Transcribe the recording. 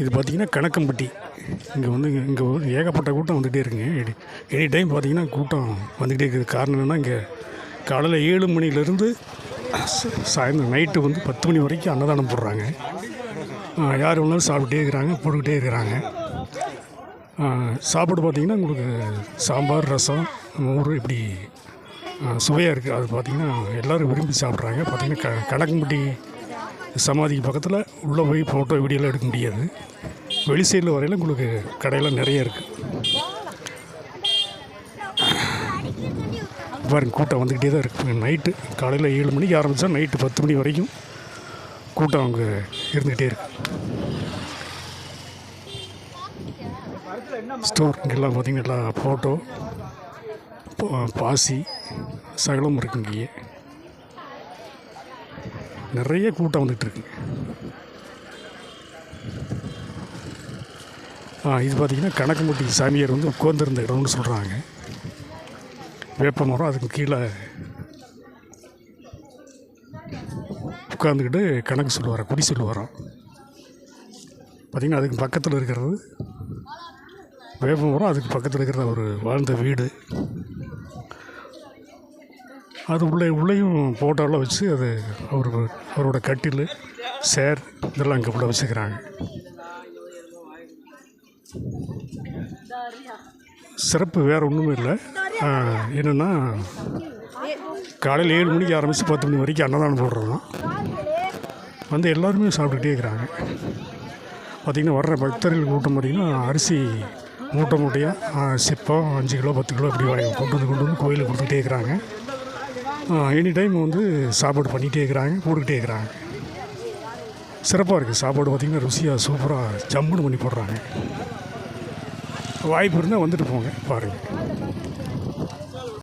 இது பார்த்தீங்கன்னா கணக்கம்பட்டி. இங்கே வந்து இங்கே ஏகப்பட்ட கூட்டம் வந்துகிட்டே இருக்குங்க. எனி டைம் பார்த்தீங்கன்னா கூட்டம் வந்துக்கிட்டே இருக்குது. காரணம் என்னென்னா இங்கே காலையில் ஏழு மணிலேருந்து சாயந்தரம் நைட்டு வந்து பத்து மணி வரைக்கும் அன்னதானம் போடுறாங்க. யார் வேணாலும் சாப்பிட்டுட்டே இருக்கிறாங்க போட்டுக்கிட்டே இருக்கிறாங்க. சாப்பாடு பார்த்தீங்கன்னா உங்களுக்கு சாம்பார் ரசம் மோர் இப்படி சுவையாக இருக்குது அது பார்த்திங்கன்னா எல்லோரும் விரும்பி சாப்பிட்றாங்க. பார்த்திங்கன்னா க கணக்கம்பட்டி சமாதிக்கு பக்கத்தில் உள்ளே போய் ஃபோட்டோ வீடியோலாம் எடுக்க முடியாது. வெளி சைடில் வரையில உங்களுக்கு கடையெல்லாம் நிறைய இருக்குது பாருங்க கூட்டம் வந்துக்கிட்டே தான் இருக்குது நைட்டு காலையில் ஏழு மணிக்கு ஆரம்பித்தா நைட்டு பத்து மணி வரைக்கும் கூட்டம் அங்கே இருந்துக்கிட்டே இருக்கு. ஸ்டோர் இங்கெல்லாம் பார்த்தீங்கன்னா எல்லா ஃபோட்டோ பாசி சகலம் இருக்குங்க இங்கேயே. நிறைய கூட்டம் வந்துட்டு ஆ இது பார்த்திங்கன்னா கணக்கம்பட்டி சாமியார் வந்து உட்காந்துருந்த இடம்னு சொல்கிறாங்க வேப்ப மரம் அதுக்கு கீழே உட்காந்துக்கிட்டு கணக்கு சொல்லுவாராம் குடி சொல்லுவாராம் பார்த்திங்கன்னா அதுக்கு பக்கத்தில் இருக்கிறது வேப்ப மரம் அதுக்கு பக்கத்தில் இருக்கிற ஒரு வாழ்ந்த வீடு. அது உள்ளே உள்ளேயும் ஃபோட்டோலாம் வச்சு அது அவர் அவரோட கட்டில் சேர் இதெல்லாம் அங்கே உள்ள வச்சுக்கிறாங்க. சிறப்பு வேறு ஒன்றுமே இல்லை. என்னென்னா காலையில் ஏழு மணிக்கு ஆரம்பித்து பத்து மணி வரைக்கும் அன்னதானம் போடுறது தான் வந்து எல்லாருமே சாப்பிட்டுக்கிட்டே இருக்கிறாங்க. பார்த்திங்கன்னா வர்ற பக்தர்கள் கூட்டம் பார்த்திங்கன்னா அரிசி மூட்டை மூட்டையாக சிப்பம் அஞ்சு கிலோ பத்து கிலோ இப்படி வாங்கி கொண்டு வந்து கொண்டு வந்து கோயிலுக்கு கொடுத்துக்கிட்டே இருக்கிறாங்க. எனி டைம் வந்து சாப்பாடு பண்ணிகிட்டே இருக்கிறாங்க போட்டுக்கிட்டே இருக்கிறாங்க. சிறப்பாக இருக்குது சாப்பாடு பார்த்திங்கன்னா ருசியாக சூப்பராக ஜம்முன்னு பண்ணி போடுறாங்க. வாய்ப்பு இருந்தால் வந்துட்டு போங்க பாருங்கள்